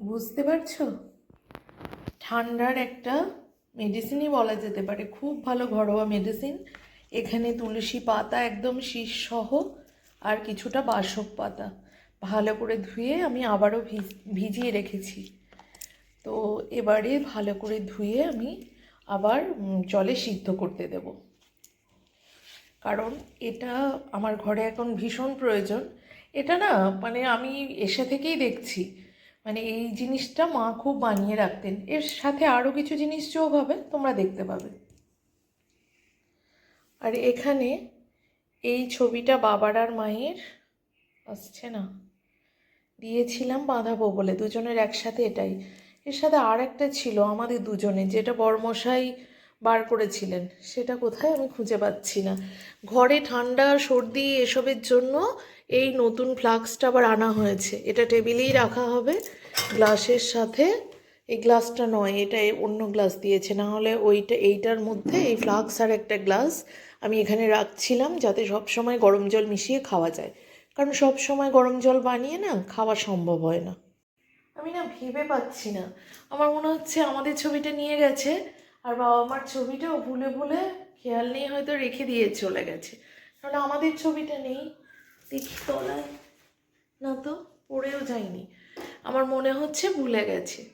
বুঝতে পারছ? ঠান্ডার একটা মেডিসিনই বলা যেতে পারে। খুব ভালো ঘরোয়া মেডিসিন এখানে তুলসী পাতা একদম শীষ সহ আর কিছুটা বাসক পাতা। ভালো করে ধুয়ে আমি আবারও ভিজ- ভিজিয়ে রেখেছি। তো এবারে ভালো করে ধুয়ে আমি আবার জলে সিদ্ধ করতে দেব। কারণ এটা আমার ঘরে এখন ভীষণ প্রয়োজন। এটা না মানে আমি এসে থেকেই দেখছি। মানে এই জিনিসটা মা খুব বানিয়ে রাখতেন। এর সাথে আরও কিছু জিনিস যোগ হবে, তোমরা দেখতে পাবে। আর এখানে এই ছবিটা বাবার আর মায়ের, আসছে না। দিয়েছিলাম বাঁধাবো বলে, দুজনের একসাথে এটাই। এর সাথে আর একটা ছিল আমাদের দুজনে, যেটা বর্মশাই বার করেছিলেন। সেটা কোথায় আমি খুঁজে পাচ্ছি না। ঘরে ঠান্ডা, সর্দি, এসবের জন্য এই নতুন ফ্লাক্সটা আবার আনা হয়েছে। এটা টেবিলেই রাখা হবে। গ্লাসের সাথে এই গ্লাসটা নয়, এটা অন্য গ্লাস দিয়েছে। না হলে ওইটা, এইটার মধ্যে এই ফ্লাক্স আর একটা গ্লাস আমি এখানে রাখছিলাম যাতে সব সময় গরম জল মিশিয়ে খাওয়া যায়। কারণ সব সময় গরম জল বানিয়ে না খাওয়া সম্ভব হয় না। আমি না ভেবে পাচ্ছি না। আমার মনে হচ্ছে আমাদের ছবিটা নিয়ে গেছে। আর বাবা মার ছবিটাও ভুলে ভুলে খেয়াল নিয়ে হয়তো রেখে দিয়ে চলে গেছে। কারণ আমাদের ছবিটা নেই। দেখি তলায় না তো, পড়েও যায়নি আমার মনে হচ্ছে ভুলে গেছে।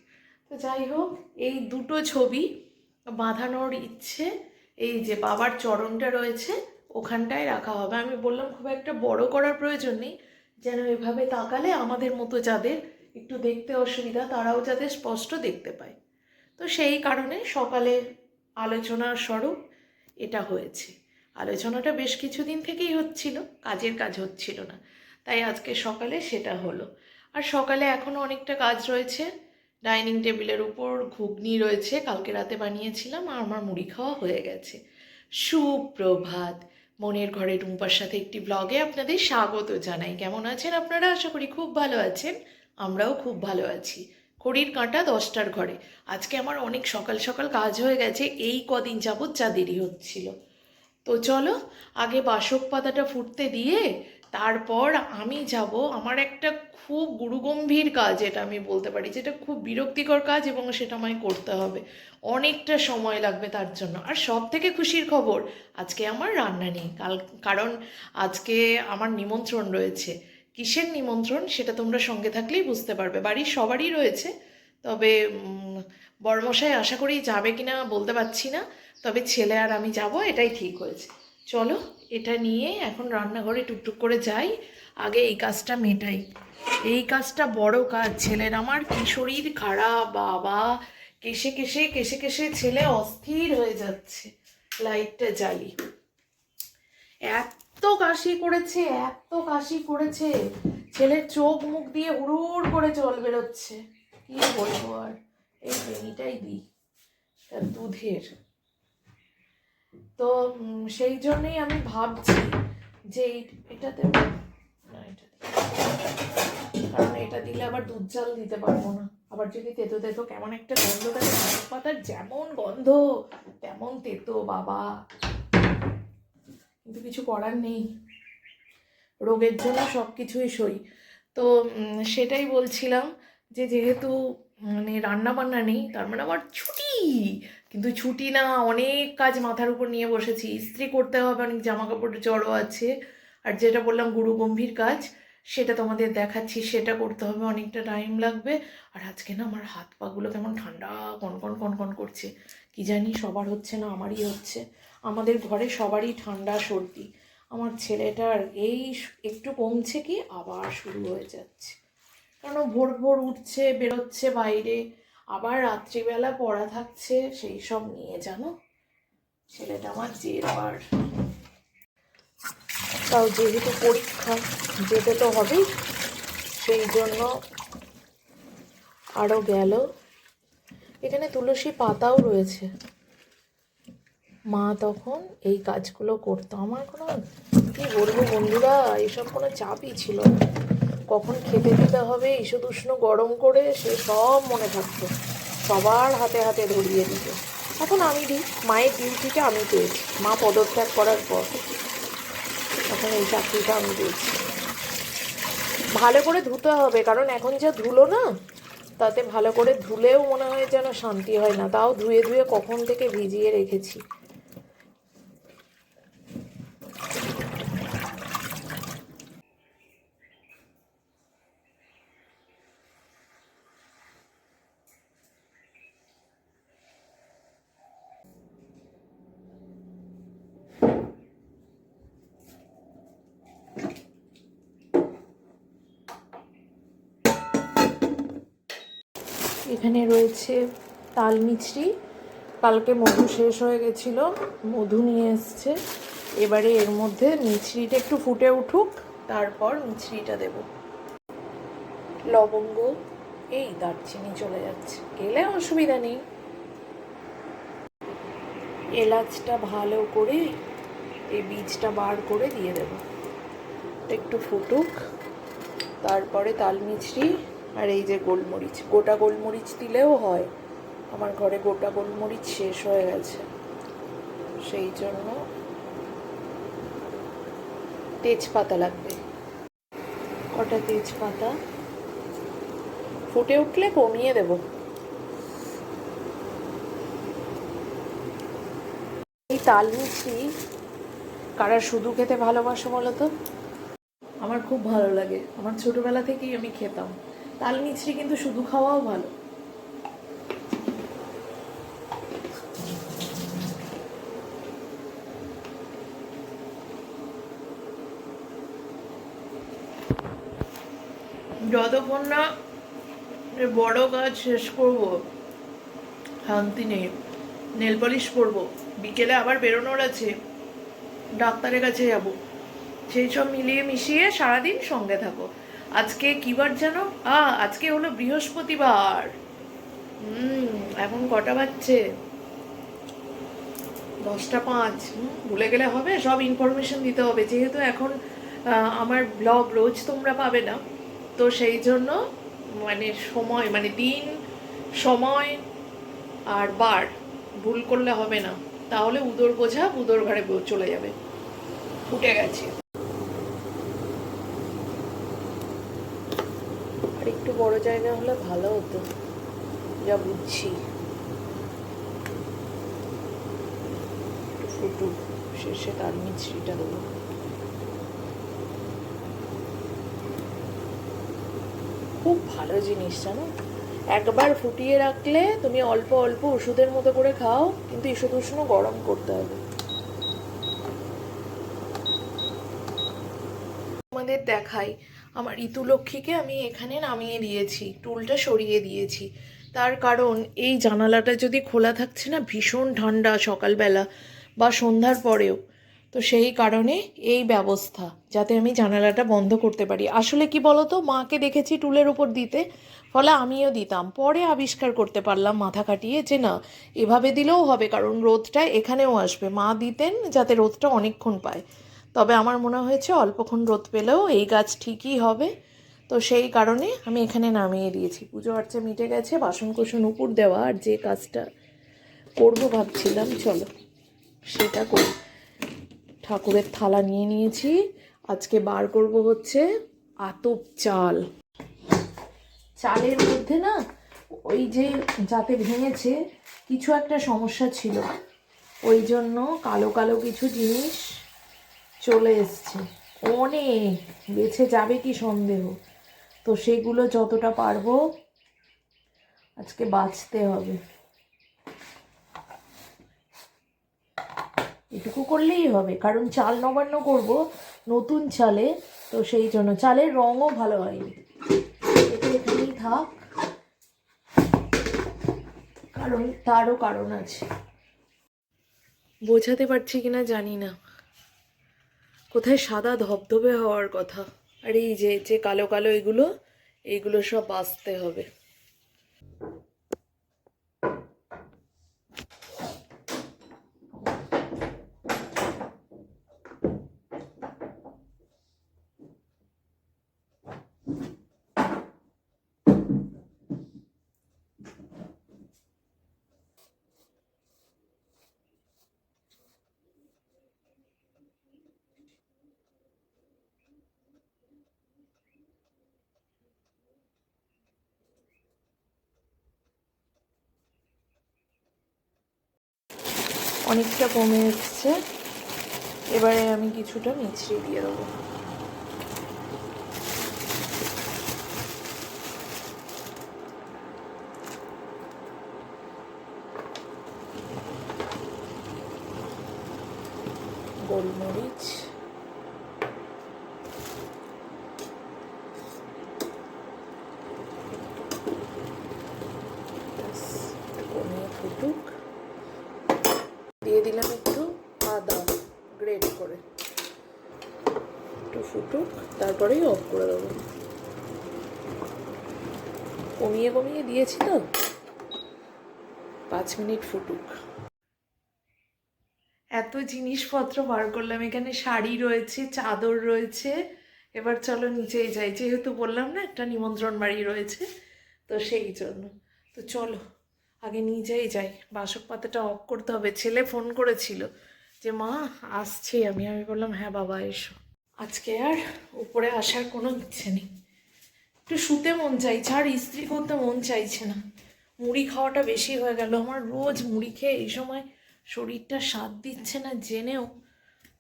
তো যাই হোক, এই দুটো ছবি বাঁধানোর ইচ্ছে, এই যে বাবার চরণটা রয়েছে, ওখানটায় রাখা হবে। আমি বললাম, খুব একটা বড় করার প্রয়োজন নেই। যেন এভাবে তাকালে আমাদের মতো যাদের একটু দেখতে অসুবিধা, তারাও যাতে স্পষ্ট দেখতে পায়। তো সেই কারণে সকালে আলোচনার স্বরূপ এটা হয়েছে। আলোচনাটা বেশ কিছুদিন থেকেই হচ্ছিল, কাজের কাজ হচ্ছিল না। তাই আজকে সকালে সেটা হলো। আর সকালে এখনও অনেকটা কাজ রয়েছে। ডাইনিং টেবিলের উপর ঘুগনি রয়েছে, কালকে রাতে বানিয়েছিলাম, আর আমার মুড়ি খাওয়া হয়ে গেছে। সুপ্রভাত। মনের ঘরে টুম্পার সাথে একটি ব্লগে আপনাদের স্বাগত জানাই। কেমন আছেন আপনারা? আশা করি খুব ভালো আছেন। আমরাও খুব ভালো আছি। ঘড়ির কাঁটা দশটার ঘরে। আজকে আমার অনেক সকাল সকাল কাজ হয়ে গেছে। এই কদিন যাবৎ যা দেরি হচ্ছিল। তো চলো, আগে বাসক পাতাটা ফুটতে দিয়ে তারপর আমি যাব আমার একটা খুব গুরুগম্ভীর কাজ, এটা আমি বলতে পারি, যেটা খুব বিরক্তিকর কাজ এবং সেটা আমায় করতে হবে। অনেকটা সময় লাগবে তার জন্য। আর সব থেকে খুশির খবর, আজকে আমার রান্না নেই, কাল, কারণ আজকে আমার নিমন্ত্রণ রয়েছে। কিসের নিমন্ত্রণ? সেটা তোমরা সঙ্গে থাকলেই বুঝতে পারবে। বাড়ির সবারই রয়েছে, তবে বড়মশাই আশা করি যাবে কিনা বলতে পারছি না, তবে ছেলে আর আমি যাব, এটাই ঠিক হয়েছে। চলো, এটা নিয়ে এখন রান্নাঘরে টুকটুক করে যাই, আগে এই কাজটা মেটাই। এই কাজটা বড় কাজ, ছেলের আমার কি শরীর খারাপ, বাবা। কেসে কেসে কেসে কেসে ছেলে অস্থির হয়ে যাচ্ছে, লাইটটা জ্বালি। এত কাশি করেছে, এত কাশি করেছে, ছেলের চোখ মুখ দিয়ে হুড়ুর করে জল বেরোচ্ছে। কি বলব আর? এই বেনিটাই দিই দুধের। তো সেই জন্যই আমি ভাবছি যে এই- এটা দেবো না, এটা কারণ এটা দিলে আবার দুধ জাল দিতে পারব না। আবার যদি তেতো তেতো কেমন একটা গন্ধ থাকে পাতার যেমন গন্ধ, তেমন তেতো, বাবা। কিন্তু কিছু করার নেই। রোগের জন্য সব কিছুই সই। তো সেটাই বলছিলাম যে যেহেতু মানে রান্না বান্না নেই, তার মানে আমার ছুটি। কিন্তু ছুটি না, অনেক কাজ মাথার উপর নিয়ে বসেছি। ইস্ত্রি করতে হবে, অনেক জামা কাপড় জড়ো আছে। আর যেটা বললাম, গুরু গম্ভীর কাজ, সেটা তোমাদের দেখাচ্ছি, সেটা করতে হবে, অনেকটা টাইম লাগবে। আর আজকে না আমার হাত পাগুলো কেমন ঠান্ডা কনকন কনকন করছে। কি জানি সবার হচ্ছে না, আমারই হচ্ছে। আমাদের ঘরে সবারই ঠান্ডা, সর্দি। আমার ছেলেটার এই একটু কমছে কি, আবার শুরু হয়ে যাচ্ছে। কেন ভোর ভোর উঠছে, বেরোচ্ছে বাইরে? আবার রাত্রিবেলা পড়া থাকছে, সেই সব নিয়ে জানো? ছেলেটা আমার জেরবার তাও যেহেতু পরীক্ষা, যেতে তো হবেই। সেই জন্য আরও গেল। এখানে তুলসী পাতাও রয়েছে। মা তখন এই কাজগুলো করতো। আমার কোনো কি বলব বন্ধুরা, এসব কোনো চাপই ছিল না। কখন খেতে দিতে হবে ইস্যু উষ্ণ গরম করে সে সব মনে থাকতো। সবার হাতে হাতে ধরিয়ে দিত। এখন আমি দিই, মায়ের ডিউটিটা আমি পেয়েছি। মা পদত্যাগ করার পর। এখন এই চাকরিটা আমি পেয়েছি। ভালো করে ধুতে হবে, কারণ এখন যা ধুলো না, তাতে ভালো করে ধুলেও মনে হয় যেন শান্তি হয় না। তাও ধুয়ে ধুয়ে কখন থেকে ভিজিয়ে রেখেছি। এখানে রয়েছে তাল মিছরি কালকে মধু শেষ হয়ে গেছিল, মধু নিয়ে এসছে। এবারে এর মধ্যে মিছরিটা একটু ফুটে উঠুক, তারপর মিছরিটা দেব। লবঙ্গ, এই দারচিনি চলে যাচ্ছে। গেলে অসুবিধা নেই। এলাচটা ভালো করে এই বীজটা বার করে দিয়ে দেব। একটু ফুটুক, তারপরে তাল মিছরি আর এই যে গোলমরিচ, গোটা গোলমরিচ দিলেও হয়। আমার ঘরে গোটা গোলমরিচ শেষ হয়ে গেছে। সেই জন্য তেজপাতা লাগবে। কটা তেজপাতা? ফুটে উঠলে কমিয়ে দেব। এই তাল মিছরি কারা শুধু খেতে ভালোবাসো বলো তো? আমার খুব ভালো লাগে। আমার ছোটবেলা থেকেই আমি খেতাম। তাল মিছরি কিন্তু শুধু খাওয়াও ভালো। যতক্ষণ না বড় কাজ শেষ করব, শান্তি নেই, নেল পলিশ করব, বিকেলে আবার বেরোনোর আছে, ডাক্তারের কাছে যাব। সেই সব মিলিয়ে মিশিয়ে সারাদিন সঙ্গে থাকো। আজকে কি বার জানো? আজকে হলো বৃহস্পতিবার। হুম, এখন কটা বাজছে? দশটা পাঁচ। ভুলে গেলে হবে, সব ইনফরমেশন দিতে হবে। যেহেতু এখন আমার ব্লগ রোজ তোমরা পাবে না, তো সেই জন্য মানে সময় মানে দিন, সময় আর বার ভুল করলে হবে না। তাহলে উদর বোঝা, উদর ঘরে চলে যাবে। ফুটে গেছে আর বড় জায়গা হলে ভালো হতো, যা বুঝছি। ফুটুক শেষে তার মিছরিটা দেবো। খুব ভালো জিনিস, জানো? একবার ফুটিয়ে রাখলে তুমি অল্প অল্প ওষুধের মতো করে খাও, কিন্তু ঈষদ উষ্ণ গরম করতে হবে। তোমাদের দেখাই আমার ঋতুলক্ষ্মীকে আমি এখানে নামিয়ে দিয়েছি, টুলটা সরিয়ে দিয়েছি। তার কারণ, এই জানালাটা যদি খোলা থাকছে না, ভীষণ ঠান্ডা সকালবেলা বা সন্ধ্যার পরেও। তো সেই কারণে এই ব্যবস্থা, যাতে আমি জানালাটা বন্ধ করতে পারি। আসলে কি বলতো, মাকে দেখেছি টুলের উপর দিতে, ফলে আমিও দিতাম। পরে আবিষ্কার করতে পারলাম মাথা কাটিয়ে যে না, এভাবে দিলেও হবে, কারণ রোদটা এখানেও আসবে। মা দিতেন যাতে রোদটা অনেকক্ষণ পায়। তবে আমার মনে হয়েছে অল্পক্ষণ রোদ পেলেও এই গাছ ঠিকই হবে। তো সেই কারণে আমি এখানে নামিয়ে দিয়েছি। পুজো আর্চা মিটে গেছে বাসন কোসন উপর দেওয়া, আর যে কাজটা করব ভাবছিলাম, চলো সেটা করি। ঠাকুরের থালা নিয়ে নিয়েছি। আজকে বার করব হচ্ছে আতপ চাল। চালের মধ্যে না ওই যে যাতে ভেঙেছে কিছু একটা সমস্যা ছিল। ওই জন্য কালো কালো কিছু জিনিস চলে এসছে। অনেক বেছে যাবে কি সন্দেহ? তো সেগুলো যতটা পারব আজকে বাঁচতে হবে। এটুকু করলেই হবে, কারণ চাল নবান্ন করব নতুন চালে, তো সেই জন্য। চালের রঙও ভালো হয়নি। এটা এখানেই থাক, কারণ তারও কারণ আছে। বোঝাতে পারছি কিনা জানি না। কোথায় সাদা ধবধবে হওয়ার কথা। আর এই যে যে কালো কালো এগুলো এইগুলো সব বাঁচতে হবে। অনেকটা কমে এসছে। এবারে আমি কিছুটা মিছড়ি দিয়ে দেবো গোলমরিচ ব্যাস, এটা কমিয়ে ফুটুক দিয়ে দিলাম একটু আদা গ্রেট করে একটু ফুটুক তারপরেই অফ করে দেবো। কমিয়ে কমিয়ে দিয়েছি তো। পাঁচ মিনিট ফুটুক। এত জিনিসপত্র বার করলাম। এখানে শাড়ি রয়েছে, চাদর রয়েছে। এবার চলো নিচেই যাই। যেহেতু বললাম না, একটা নিমন্ত্রণ বাড়ি রয়েছে, তো সেই জন্য। তো চলো, আগে নিজেই যাই। বাসক পাতাটা অফ করতে হবে। ছেলে ফোন করেছিল যে, মা, আসছি আমি। আমি বললাম হ্যাঁ বাবা, এসো। আজকে আর উপরে আসার কোনো ইচ্ছে নেই। একটু শুতে মন চাইছে, আর ইস্ত্রি করতে মন চাইছে না। মুড়ি খাওয়াটা বেশি হয়ে গেল। আমার রোজ মুড়ি খেয়ে এই সময় শরীরটা স্বাদ দিচ্ছে না, জেনেও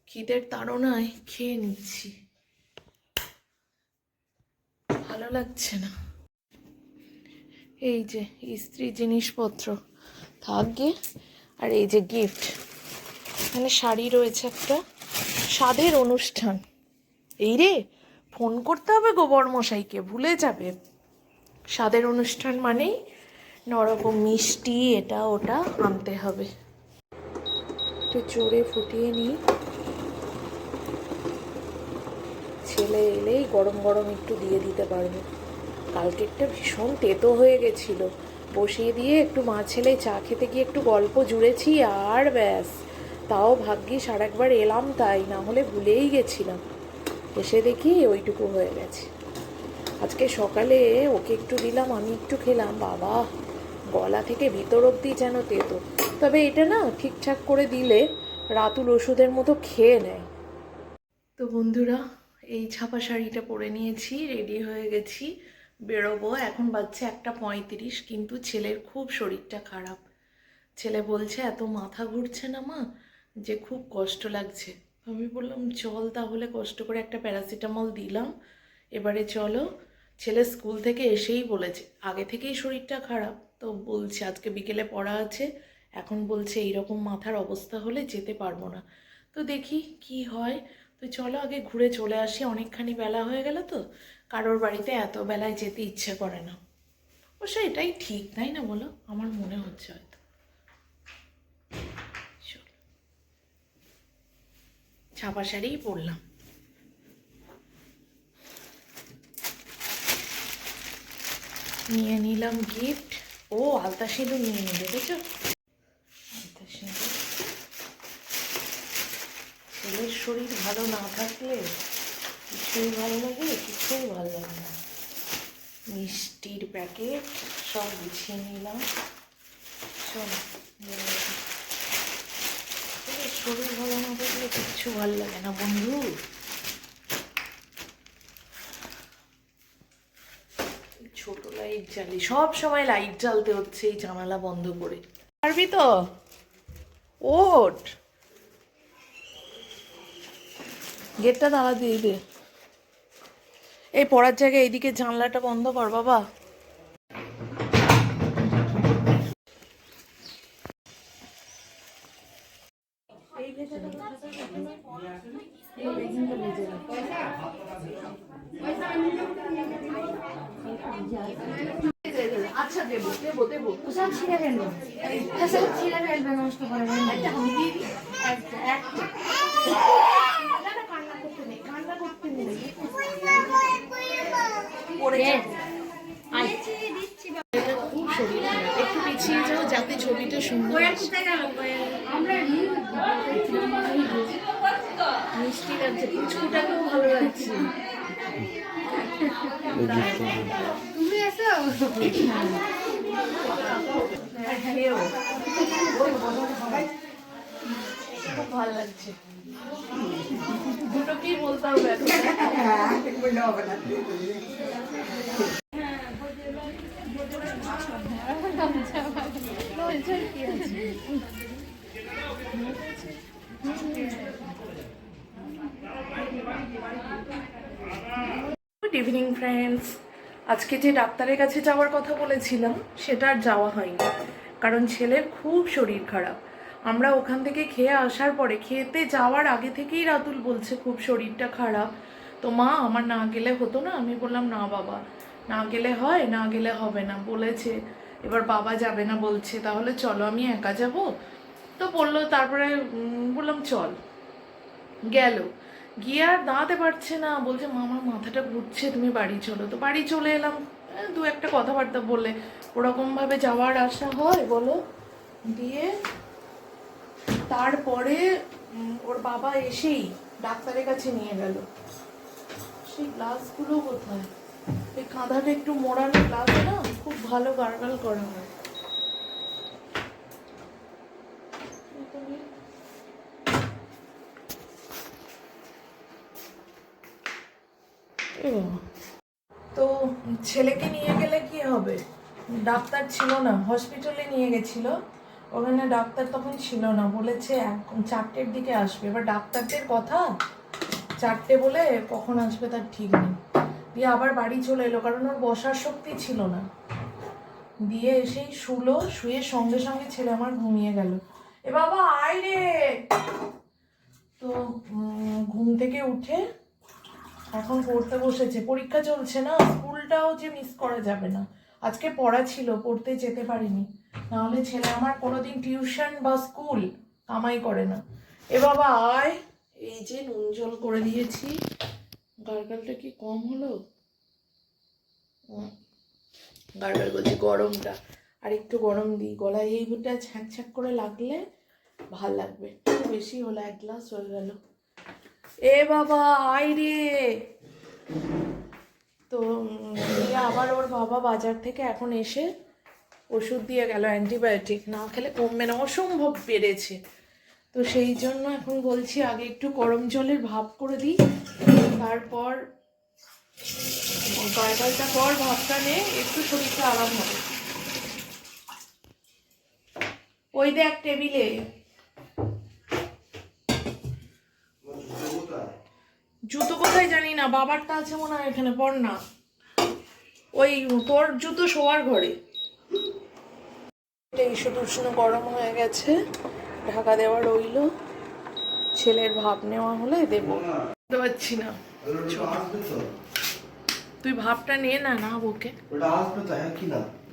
খিদের তাড়নায় খেয়ে নিচ্ছি। ভালো লাগছে না। এই যে ইস্ত্রি জিনিসপত্র থাকবে আর এই যে গিফট এখানে শাড়ি রয়েছে একটা, স্বাদের অনুষ্ঠান। এই রে, ফোন করতে হবে গোবর মশাইকে ভুলে যাবে। স্বাদের অনুষ্ঠান মানেই নরকম মিষ্টি, এটা ওটা আনতে হবে। একটু জোরে ফুটিয়ে নিই। ছেলে এলেই গরম গরম একটু দিয়ে দিতে পারব। কালকেরটা ভীষণ তেতো হয়ে গেছিল। বসিয়ে দিয়ে একটু মা ছেলে চা খেতে গিয়ে একটু গল্প জুড়েছি, আর ব্যাস। তাও ভাগ্যিস আর একবার এলাম তাই, না হলে ভুলেই গেছিলাম। এসে দেখি ওইটুকু হয়ে গেছে। আজকে সকালে ওকে একটু দিলাম, আমি একটু খেলাম। বাবা, গলা থেকে ভিতর অব্দি যেন তেতো। তবে এটা না ঠিকঠাক করে দিলে রাতুল ওষুধের মতো খেয়ে নেয়। তো বন্ধুরা, এই ছাপা শাড়িটা পরে নিয়েছি রেডি হয়ে গেছি, বেরোবো। এখন বাজছে একটা পঁয়ত্রিশ, কিন্তু ছেলের খুব শরীরটা খারাপ। ছেলে বলছে, এত মাথা ঘুরছে না মা, যে খুব কষ্ট লাগছে। আমি বললাম, চল তাহলে কষ্ট করে একটা প্যারাসিটামল দিলাম। এবারে চলো। ছেলে স্কুল থেকে এসেই বলেছে, আগে থেকেই শরীরটা খারাপ। তো বলছে, আজকে বিকেলে পড়া আছে। এখন বলছে, এইরকম মাথার অবস্থা হলে যেতে পারব না। তো দেখি কি হয়। তো চলো আগে ঘুরে চলে আসি, অনেকখানি বেলা হয়ে গেল তো। কারোর বাড়িতে এত বেলায় যেতে ইচ্ছে করে না। অবশ্য এটাই ঠিক, তাই না বলো? আমার মনে হচ্ছে হয়তো চলো ছাপা শাড়িই পরলাম। নিয়ে নিলাম গিফট ও, আলতা সিঁদুর নিয়ে নিয়ে দেখেছ? আলতা সিঁদুর। ছেলের শরীর ভালো না থাকলে কিছুই ভালো লাগে, কিছুই ভালো লাগে না। মিষ্টির প্যাকেট, সব গুছিয়ে নিলাম। চলো শরীর ভালো না থাকলে কিচ্ছু ভালো লাগে না, বন্ধু। ছোট লাইট জ্বালি। সব সময় লাইট জ্বালতে হচ্ছে এই জানালা বন্ধ করে। পারবি তো? ওঠ। গেটটা তালা দিয়ে দে। এই পড়ার জায়গায় এইদিকে জানলাটা বন্ধ কর, বাবা। আচ্ছা দেবো দেবো দেবো। ওসব ছিঁড়ে ফেলব। ছিঁড়ে ফেলবে নষ্ট করে একটা আমি দিয়ে দিই। একটা একটা। না না কান্না করতে নেই কান্না করতে নেই পড়ে যাবে। এটা খুব শরীর খারাপ। একটু পিছিয়ে যাও যাতে ছবিটা সুন্দর মিষ্টি লাগছে পুচকুটাকেও ভালো লাগছে। তুমি এসো। ভালো লাগছে। দুটোকেই বলতে হবে। গুড ইভিনিং ফ্রেন্ডস আজকে যে ডাক্তারের কাছে যাওয়ার কথা বলেছিলাম, সেটা আর যাওয়া হয়নি। কারণ ছেলের খুব শরীর খারাপ। আমরা ওখান থেকে খেয়ে আসার পরে, খেতে যাওয়ার আগে থেকেই রাতুল বলছে, খুব শরীরটা খারাপ। তো মা, আমার না গেলে হতো না? আমি বললাম, না বাবা, না গেলে হয়, না গেলে হবে না। বলেছে। এবার বাবা যাবে না বলছে, তাহলে চলো, আমি একা যাব? তো বলল, তারপরে বললাম, চল। গেল। গিয়ে আর দাঁড়াতে পারছে না। বলছে মামার মাথাটা ঘুরছে, তুমি বাড়ি চলো। তো বাড়ি চলে এলাম। দু একটা কথাবার্তা বললে ওরকমভাবে যাওয়ার আশা হয়, বলো? দিয়ে তারপরে ওর বাবা এসেই ডাক্তারের কাছে নিয়ে গেল। সেই গ্লাসগুলো কোথায়? এই কাঁধাটা একটু মোড়ানো গ্লাস না, খুব ভালো গার্গাল করা হয় এটা নিয়ে এ বাবা। তো ছেলেকে নিয়ে গেলে কি হবে? ডাক্তার ছিল না, হসপিটালে নিয়ে গেছিল। ওখানে ডাক্তার তখন ছিল না, বলেছে চারটের দিকে আসবে। এবার ডাক্তারদের কথা? চারটে বলে কখন আসবে তার ঠিক নেই। দিয়ে আবার বাড়ি চলে এলো, কারণ ওর বসার শক্তি ছিল না। দিয়ে এসেই শুলো, শুয়ে সঙ্গে সঙ্গে ছেলে আমার ঘুমিয়ে গেল। এ বাবা, আয় রে! তো ঘুম থেকে উঠে এখন পড়তে বসেছে। পরীক্ষা চলছে না, স্কুলটাও যে মিস করা যাবে না। আজকে পড়া ছিল, পড়তে যেতে পারিনি। নাহলে ছেলে আমার কোনোদিন টিউশন বা স্কুল কামাই করে না। এ বাবা, আয়। এই যে নুন জল করে দিয়েছি। গার্গালটা কি কম হলো? গার্গাল বলছি গরমটা। আর একটু গরম দিই। গলায় এই বুটা ছ্যাঁক ছ্যাঁক করে লাগলে ভালো লাগবে। বেশি হলো, এক গ্লাস হয়ে গেল। এ বাবা, আয় রে। তো দিয়ে আবার ওর বাবা বাজার থেকে এখন এসে ওষুধ দিয়ে গেল, অ্যান্টিবায়োটিক। না খেলে কমবে না, অসম্ভব বেড়েছে। তো সেই জন্য এখন বলছি আগে একটু গরম জলের ভাপ করে দিই, তারপর গার্গালটা পর ভাবটা নে একটু শরীরটা আরাম হবে। ওই দেখ টেবিলে। কোথায় জানি না বাবারটা আছে মনে হয় এখানে পর না। ওই তোর জুতো শোয়ার ঘরে। এটা ইস্যু গরম হয়ে গেছে ঢাকা দেওয়া রইল। ছেলের ভাব নেওয়া হলে দেবো। বুঝতে পারছি না। তুই ভাবটা নে না না ওকে ওটা আসবে তো হ্যাঁ কি না